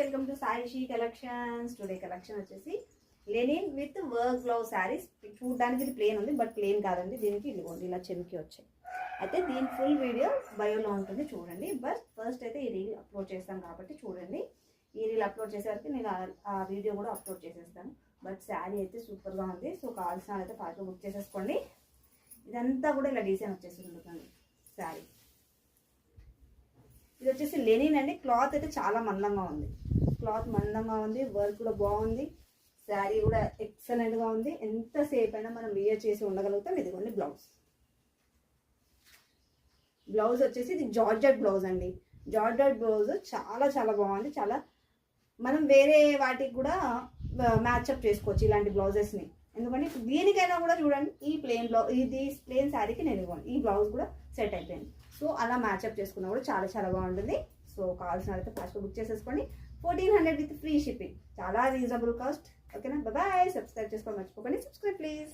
Welcome to Saishi collections. Today collection వచ్చేసి linen with work glow saris. చూడడానికి ఇది plane ఉంది బట్ ప్లేన్ కాదండి. దీనికి ఇదిగోండి ఇలా చెమికి వచ్చాయి. అయితే దీని ఫుల్ వీడియో బయోలో ఉంటుంది చూడండి. బట్ ఫస్ట్ అయితే ఈ రీల్ అప్లోడ్ చేస్తాం కాబట్టి చూడండి. ఈ రీల్ అప్లోడ్ చేసేసరికి నేను ఆ- వీడియో కూడా అప్లోడ్ చేసేస్తాను. బట్ శారీ అయితే సూపర్గా ఉంది. సో కావాల్సిన అయితే ఫాస్ట్గా బుక్ చేసేసుకోండి. ఇదంతా కూడా ఇలా డిజైన్ వచ్చేసి ఉంటుంది శారీ. ఇది వచ్చేసి లెనిన్ అండి. క్లాత్ అయితే చాలా మందంగా ఉంది. క్లాత్ మందంగా ఉంది వర్క్ కూడా బాగుంది శారీ కూడా ఎక్సలెంట్గా ఉంది. ఎంతసేపు అయినా మనం వియర్ చేసి ఉండగలుగుతాం. ఇదిగోండి బ్లౌజ్. బ్లౌజ్ వచ్చేసి ఇది జార్జెట్ బ్లౌజ్ అండి. జార్జెట్ బ్లౌజ్ చాలా చాలా బాగుంది. చాలా మనం వేరే వాటికి కూడా మ్యాచ్అప్ చేసుకోవచ్చు ఇలాంటి బ్లౌజెస్ని ఎందుకంటే దీనికైనా కూడా చూడండి ఈ ప్లెయిన్ బ్లౌజ్ ఇది ప్లేన్ శారీకి నేను ఇవ్వండి ఈ బ్లౌజ్ కూడా సెట్ అయిపోయింది. సో అలా మ్యాచ్అప్ చేసుకున్నా కూడా చాలా చాలా బాగుంటుంది. సో కావాల్సిన అయితే ఫాస్ట్గా బుక్ చేసేసుకోండి. Fourteen hundred with free shipping చాలా రీజనబుల్ కాస్ట్ ఓకేనా బాయ్ సబ్స్క్రైబ్ చేసుకోవాలి మర్చిపోకండి. Subscribe please